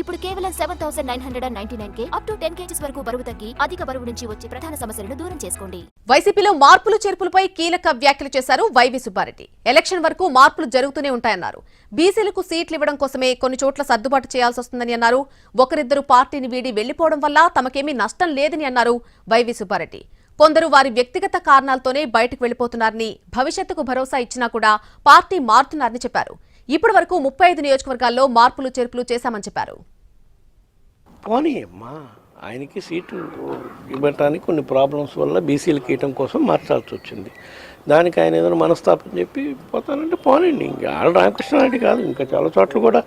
ఇప్పుడు కేవలం seven thousand nine hundred and ninety nine K up to ten kgs వరకు బరువు తగ్గి అధిక బరువు నుంచి వచ్చే ప్రధాన సమస్యలను దూరం చేసుకోండి. వైసీపీలో మార్పులు చేర్పులపై కీలక వ్యాఖ్యలు చేశారు వైవి సుబ్బారెడ్డి. ఎలక్షన్ వరకు మార్పులు జరుగుతూనే ఉంటాయన్నారు. బీసీలకు సీట్లు ఇవ్వడం కోసమే కొన్ని చోట్ల సర్దుబాటు చేయాల్సి వస్తుందని అన్నారు. ఒకరిద్దరు పార్టీని వీడి వెళ్ళిపోవడం వల్ల తమకేమీ నష్టం లేదని అన్నారు వైవి సుబ్బారెడ్డి. కొందరు వారి వ్యక్తిగత కారణాలతోనే బయటకు వెళ్ళిపోతున్నారని భవిష్యత్తుకు భరోసా ఇచ్చినా కూడా పార్టీ మారుతున్నారని చెప్పారు. ఇప్పటి వరకు ముప్పై ఐదు నియోజకవర్గాల్లో మార్పులు చేర్పులు చేశామని చెప్పారు. పోనీ అమ్మా ఆయనకి సీటు ఇవ్వటానికి కొన్ని ప్రాబ్లమ్స్ వల్ల బీసీలకు ఇవ్వటం కోసం మార్చాల్సి వచ్చింది. దానికి ఆయన ఏదైనా మనస్తాపం చెప్పి పోతానంటే పోనండి ఇంకా ఆడ రామకృష్ణారెడ్డి కాదు ఇంకా చాలా చోట్ల కూడా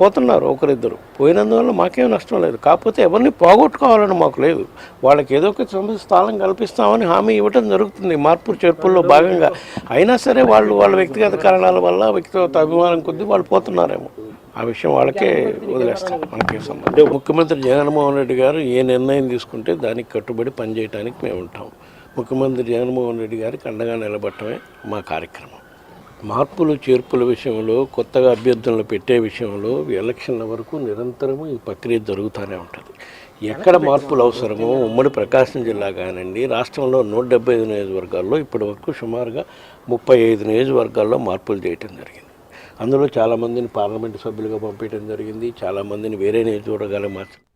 పోతున్నారు ఒకరిద్దరు. పోయినందువల్ల మాకేం నష్టం లేదు. కాకపోతే ఎవరిని పోగొట్టుకోవాలని మాకు లేదు. వాళ్ళకి ఏదో ఒక స్థానం కల్పిస్తామని హామీ ఇవ్వటం జరుగుతుంది మార్పు చేర్పుల్లో భాగంగా. అయినా సరే వాళ్ళు వాళ్ళ వ్యక్తిగత కారణాల వల్ల వ్యక్తిగత అభిమానం కొద్దీ వాళ్ళు పోతున్నారేమో. ఆ విషయం వాళ్ళకే వదిలేస్తాం. మనకే సంబంధం ముఖ్యమంత్రి జగన్మోహన్ రెడ్డి గారు ఏ నిర్ణయం తీసుకుంటే దానికి కట్టుబడి పనిచేయడానికి మేము ఉంటాం ముఖ్యమంత్రి జగన్మోహన్ రెడ్డి గారికి అండగా నిలబడటమే మా కార్యక్రమం. మార్పులు చేర్పుల విషయంలో కొత్తగా అభ్యర్థులను పెట్టే విషయంలో ఎలక్షన్ల వరకు నిరంతరము ఈ ప్రక్రియ జరుగుతూనే ఉంటుంది. ఎక్కడ మార్పులు అవసరమో ఉమ్మడి ప్రకాశం జిల్లా కానివ్వండి రాష్ట్రంలో నూట డెబ్బై ఐదు నియోజకవర్గాల్లో ఇప్పటి వరకు సుమారుగా ముప్పై ఐదు నియోజకవర్గాల్లో మార్పులు చేయటం జరిగింది. అందులో చాలామందిని పార్లమెంటు సభ్యులుగా పంపించడం జరిగింది చాలామందిని వేరే నియోజకవర్గాలకు మార్చడం